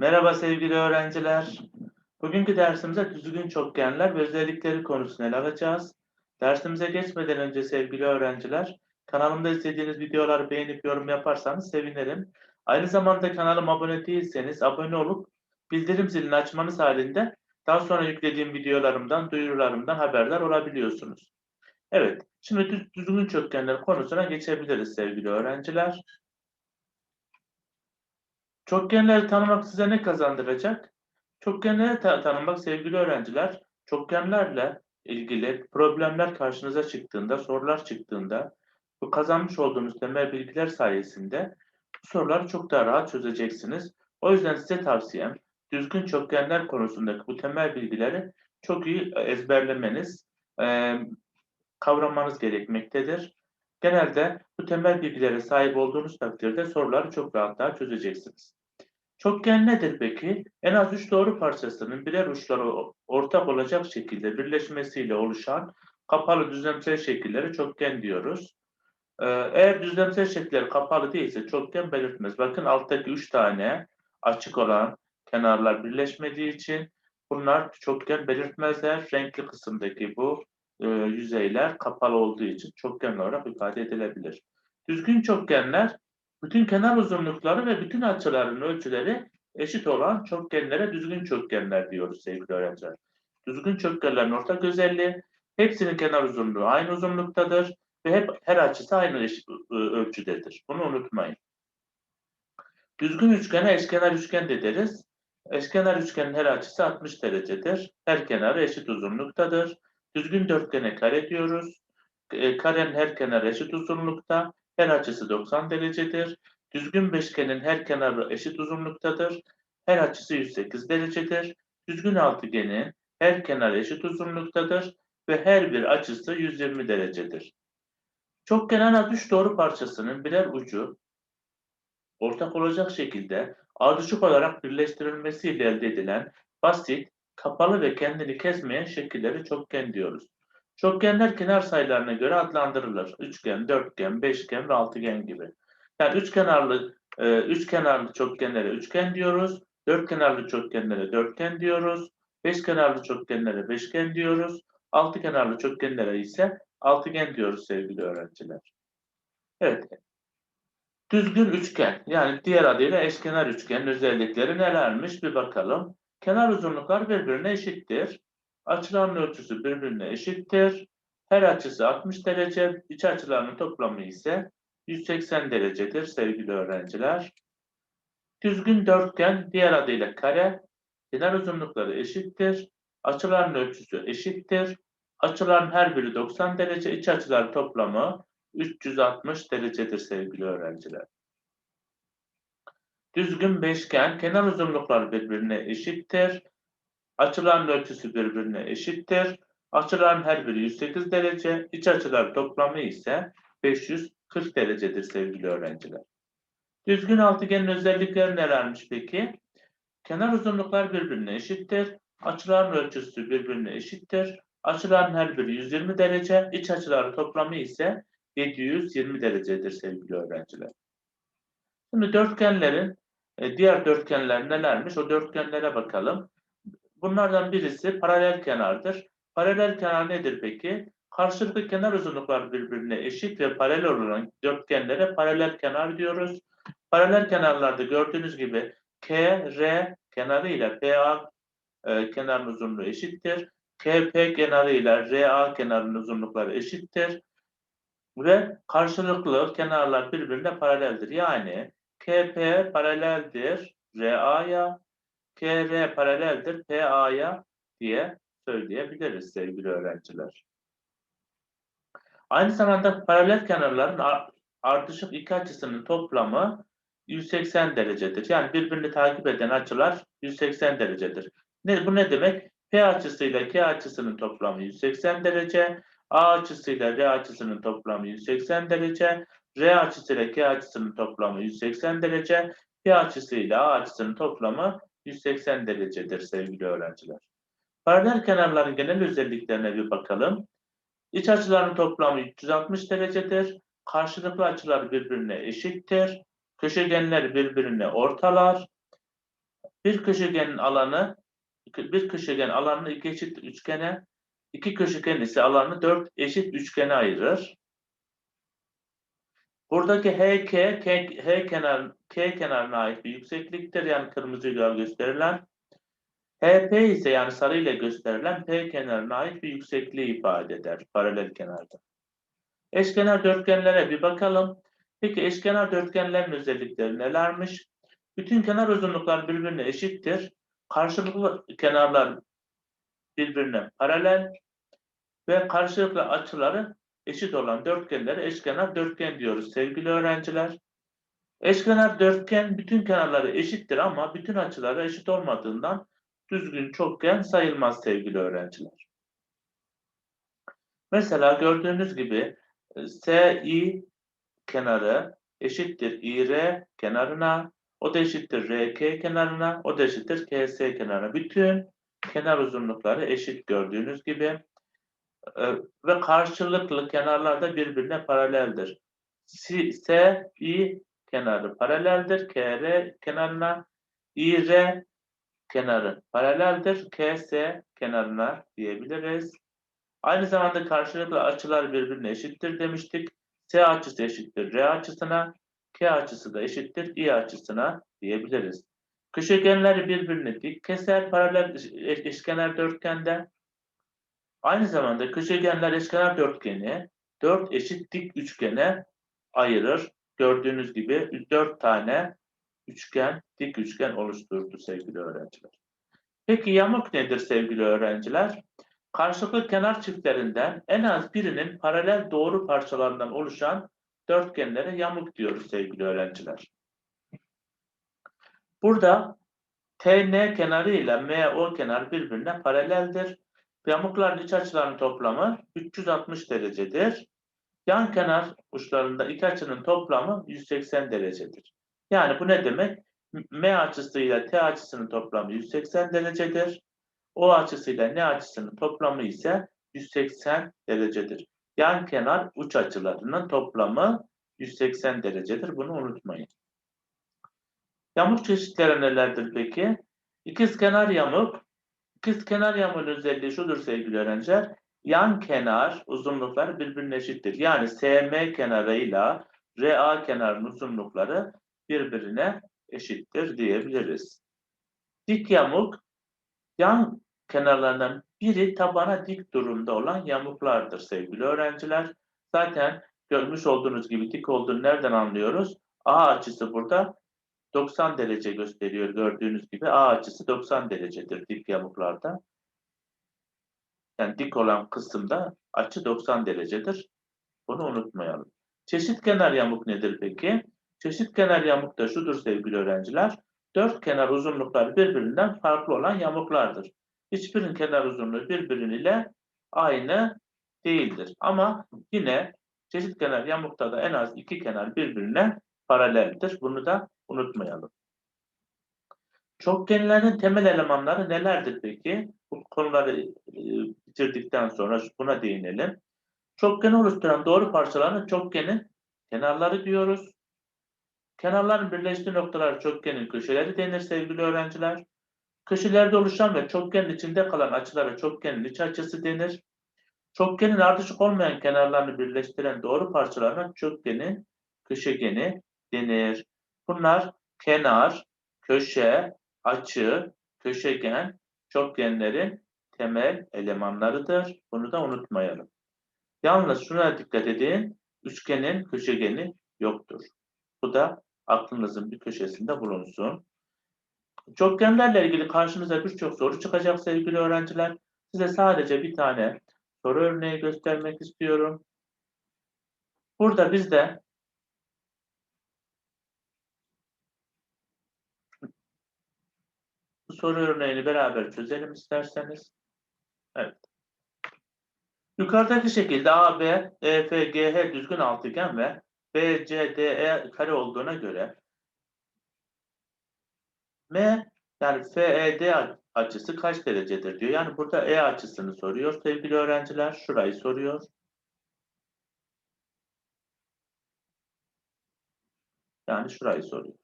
Merhaba sevgili öğrenciler. Bugünkü dersimize düzgün çokgenler ve özellikleri konusunu ele alacağız. Dersimize geçmeden önce sevgili öğrenciler, kanalımda izlediğiniz videoları beğenip yorum yaparsanız sevinirim. Aynı zamanda kanalıma abone değilseniz abone olup bildirim zilini açmanız halinde daha sonra yüklediğim videolarımdan, duyurularımdan haberdar olabiliyorsunuz. Evet, şimdi düz- düzgün çokgenler konusuna geçebiliriz sevgili öğrenciler. Çokgenleri tanımak size ne kazandıracak? Çokgenleri ta- tanımak sevgili öğrenciler, çokgenlerle ilgili problemler karşınıza çıktığında, sorular çıktığında bu kazanmış olduğunuz temel bilgiler sayesinde bu soruları çok daha rahat çözeceksiniz. O yüzden size tavsiyem düzgün çokgenler konusundaki bu temel bilgileri çok iyi ezberlemeniz, eee, kavramanız gerekmektedir. Genelde bu temel bilgilere sahip olduğunuz takdirde soruları çok rahat daha çözeceksiniz. Çokgen nedir peki? En az üç doğru parçasının birer uçları ortak olacak şekilde birleşmesiyle oluşan kapalı düzlemsel şekillere çokgen diyoruz. Ee, eğer düzlemsel şekiller kapalı değilse çokgen belirtmez. Bakın alttaki üç tane açık olan kenarlar birleşmediği için bunlar çokgen belirtmezler. Renkli kısımdaki bu e, yüzeyler kapalı olduğu için çokgen olarak ifade edilebilir. Düzgün çokgenler bütün kenar uzunlukları ve bütün açıların ölçüleri eşit olan çokgenlere düzgün çokgenler diyoruz sevgili öğrenciler. Düzgün çokgenlerin ortak özelliği hepsinin kenar uzunluğu aynı uzunluktadır ve hep her açısı aynı eş- ı- ölçüdedir. Bunu unutmayın. Düzgün üçgene eşkenar üçgen de deriz. Eşkenar üçgenin her açısı 60 derecedir. Her kenarı eşit uzunluktadır. Düzgün dörtgene kare diyoruz. E, karenin her kenarı eşit uzunlukta. Her açısı 90 derecedir. Düzgün beşgenin her kenarı eşit uzunluktadır. Her açısı 108 derecedir. Düzgün altıgenin her kenarı eşit uzunluktadır ve her bir açısı 120 derecedir. Çokgen en az üç doğru parçasının birer ucu ortak olacak şekilde ardışık olarak birleştirilmesiyle elde edilen basit, kapalı ve kendini kesmeyen şekilleri çokgen diyoruz. Çokgenler kenar sayılarına göre adlandırılır. Üçgen, dörtgen, beşgen ve altıgen gibi. Yani üç kenarlı e, üç kenarlı çokgenlere üçgen diyoruz. Dört kenarlı çokgenlere dörtgen diyoruz. Beş kenarlı çokgenlere beşgen diyoruz. Altı kenarlı çokgenlere ise altıgen diyoruz sevgili öğrenciler. Evet. Düzgün üçgen yani diğer adıyla eşkenar üçgenin özellikleri nelermiş bir bakalım. Kenar uzunluklar birbirine eşittir. Açıların ölçüsü birbirine eşittir. Her açısı 60 derece, iç açılarının toplamı ise 180 derecedir sevgili öğrenciler. Düzgün dörtgen diğer adıyla kare, kenar uzunlukları eşittir. Açıların ölçüsü eşittir. Açıların her biri 90 derece, iç açılar toplamı 360 derecedir sevgili öğrenciler. Düzgün beşgen, kenar uzunlukları birbirine eşittir. Açıların ölçüsü birbirine eşittir. Açıların her biri 108 derece, iç açılar toplamı ise 540 derecedir sevgili öğrenciler. Düzgün altıgenin özellikleri nelermiş peki? Kenar uzunluklar birbirine eşittir. Açıların ölçüsü birbirine eşittir. Açıların her biri 120 derece, iç açıların toplamı ise 720 derecedir sevgili öğrenciler. Şimdi dörtgenlerin e, diğer dörtgenler nelermiş? O dörtgenlere bakalım. Bunlardan birisi paralel kenardır. Paralel kenar nedir peki? Karşılıklı kenar uzunluklar birbirine eşit ve paralel olan dörtgenlere paralel kenar diyoruz. Paralel kenarlarda gördüğünüz gibi K, R kenarı ile PA e, kenarın uzunluğu eşittir. KP kenarı ile RA kenarının uzunlukları eşittir. Ve karşılıklı kenarlar birbirine paraleldir. Yani KP paraleldir RA'ya, KR paraleldir PA'ya diye söyleyebiliriz sevgili öğrenciler. Aynı zamanda paralel kenarların ar- ardışık iki açısının toplamı 180 derecedir. Yani birbirini takip eden açılar 180 derecedir. Ne, bu ne demek? P açısıyla K açısının toplamı 180 derece, A açısıyla R açısının toplamı 180 derece, R açısıyla K açısının toplamı 180 derece, P açısıyla A açısının toplamı 180 derecedir sevgili öğrenciler. Paralel kenarların genel özelliklerine bir bakalım. İç açıların toplamı 360 derecedir. Karşılıklı açılar birbirine eşittir. Köşegenler birbirine ortalar. Bir köşegenin alanı bir köşegen alanını iki eşit üçgene, iki köşegen ise alanı dört eşit üçgene ayırır. Buradaki HK, K, H kenar, K kenarına ait bir yüksekliktir. Yani kırmızıyla gösterilen. HP ise yani sarı ile gösterilen P kenarına ait bir yüksekliği ifade eder paralel kenarda. Eşkenar dörtgenlere bir bakalım. Peki eşkenar dörtgenlerin özellikleri nelermiş? Bütün kenar uzunluklar birbirine eşittir. Karşılıklı kenarlar birbirine paralel ve karşılıklı açıları eşit olan dörtgenlere eşkenar dörtgen diyoruz sevgili öğrenciler. Eşkenar dörtgen bütün kenarları eşittir ama bütün açıları eşit olmadığından düzgün çokgen sayılmaz sevgili öğrenciler. Mesela gördüğünüz gibi SI kenarı eşittir İR kenarına, o da eşittir RK kenarına, o da eşittir KS kenarına. Bütün kenar uzunlukları eşit gördüğünüz gibi e, ve karşılıklı kenarlar da birbirine paraleldir. S, I kenarı paraleldir. KR kenarına, IR kenarı paraleldir. KS kenarına diyebiliriz. Aynı zamanda karşılıklı açılar birbirine eşittir demiştik. S açısı eşittir R açısına, K açısı da eşittir I açısına diyebiliriz. Köşegenler birbirini dik keser paralel eşkenar dörtgende. Aynı zamanda köşegenler eşkenar dörtgeni dört eşit dik üçgene ayırır. Gördüğünüz gibi dört tane üçgen, dik üçgen oluşturdu sevgili öğrenciler. Peki yamuk nedir sevgili öğrenciler? Karşılıklı kenar çiftlerinden en az birinin paralel doğru parçalarından oluşan dörtgenlere yamuk diyoruz sevgili öğrenciler. Burada TN kenarı ile MO kenar birbirine paraleldir. Yamukların iç açılarının toplamı 360 derecedir. Yan kenar uçlarında iki açının toplamı 180 derecedir. Yani bu ne demek? M açısıyla T açısının toplamı 180 derecedir. O açısıyla N açısının toplamı ise 180 derecedir. Yan kenar uç açılarının toplamı 180 derecedir. Bunu unutmayın. Yamuk çeşitleri nelerdir peki? İkizkenar yamuk. İkizkenar yamuğun özelliği şudur sevgili öğrenciler. Yan kenar uzunlukları birbirine eşittir. Yani SM kenarıyla RA kenarının uzunlukları birbirine eşittir diyebiliriz. Dik yamuk yan kenarlarından biri tabana dik durumda olan yamuklardır sevgili öğrenciler. Zaten görmüş olduğunuz gibi dik olduğunu nereden anlıyoruz? A açısı burada 90 derece gösteriyor gördüğünüz gibi. A açısı 90 derecedir dik yamuklarda. Yani dik olan kısımda açı 90 derecedir. Bunu unutmayalım. Çeşit kenar yamuk nedir peki? Çeşit kenar yamuk da şudur sevgili öğrenciler. Dört kenar uzunlukları birbirinden farklı olan yamuklardır. Hiçbirinin kenar uzunluğu birbiriyle aynı değildir. Ama yine çeşit kenar yamukta da en az iki kenar birbirine paraleldir. Bunu da unutmayalım. Çokgenlerin temel elemanları nelerdir peki? Bu konuları e, bitirdikten sonra buna değinelim. Çokgeni oluşturan doğru parçalarına çokgenin kenarları diyoruz. Kenarların birleştiği noktalar çokgenin köşeleri denir sevgili öğrenciler. Köşelerde oluşan ve çokgenin içinde kalan açılara çokgenin iç açısı denir. Çokgenin ardışık olmayan kenarlarını birleştiren doğru parçalarına çokgenin köşegeni denir. Bunlar kenar, köşe, açı, köşegen, çokgenlerin temel elemanlarıdır. Bunu da unutmayalım. Yalnız şuna dikkat edin. Üçgenin köşegeni yoktur. Bu da aklınızın bir köşesinde bulunsun. Çokgenlerle ilgili karşınıza birçok soru çıkacak sevgili öğrenciler. Size sadece bir tane soru örneği göstermek istiyorum. Burada bizde soru örneğini beraber çözelim isterseniz. Evet. Yukarıdaki şekilde AB, EF, GH düzgün altıgen ve BCDE kare olduğuna göre M yani FED açısı kaç derecedir diyor. Yani burada E açısını soruyor sevgili öğrenciler. Şurayı soruyor. Yani şurayı soruyor.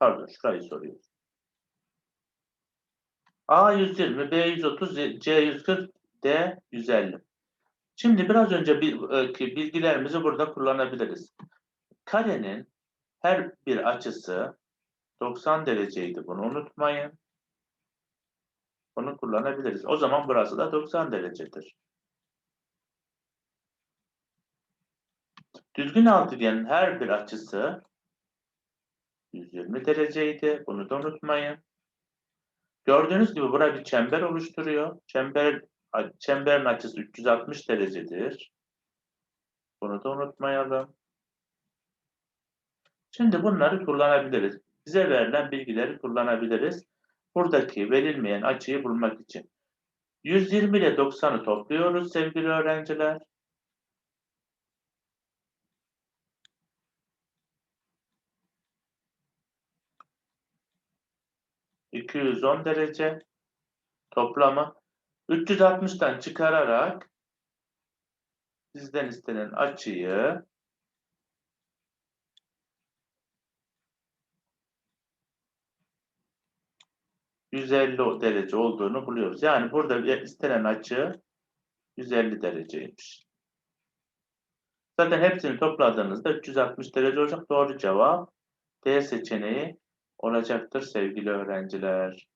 Pardon şurayı soruyor. A 120, B 130, C 140, D 150. Şimdi biraz önce e, bilgilerimizi burada kullanabiliriz. Karenin her bir açısı 90 dereceydi. Bunu unutmayın. Bunu kullanabiliriz. O zaman burası da 90 derecedir. Düzgün altıgenin her bir açısı 120 dereceydi. Bunu da unutmayın. Gördüğünüz gibi burada bir çember oluşturuyor. Çember çemberin açısı 360 derecedir. Bunu da unutmayalım. Şimdi bunları kullanabiliriz. Bize verilen bilgileri kullanabiliriz. Buradaki verilmeyen açıyı bulmak için. 120 ile 90'ı topluyoruz sevgili öğrenciler. 210 derece toplamı 360'tan çıkararak bizden istenen açıyı ...150 derece olduğunu buluyoruz. Yani burada istenen açı 150 dereceymiş. Zaten hepsini topladığınızda 360 derece olacak. Doğru cevap D seçeneği olacaktır sevgili öğrenciler.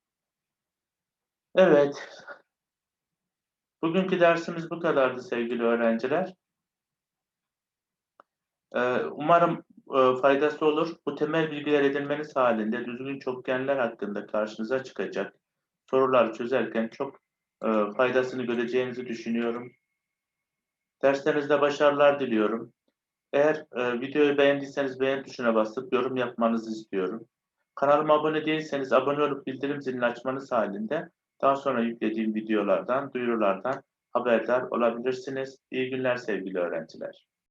Evet. Bugünkü dersimiz bu kadardı sevgili öğrenciler. Ee, umarım e, faydası olur. Bu temel bilgiler edinmeniz halinde düzgün çokgenler hakkında karşınıza çıkacak sorular çözerken çok e, faydasını göreceğinizi düşünüyorum. Derslerinizde başarılar diliyorum. Eğer e, videoyu beğendiyseniz beğen tuşuna basıp yorum yapmanızı istiyorum. Kanalıma abone değilseniz abone olup bildirim zilini açmanız halinde daha sonra yüklediğim videolardan, duyurulardan haberdar olabilirsiniz. İyi günler sevgili öğrenciler.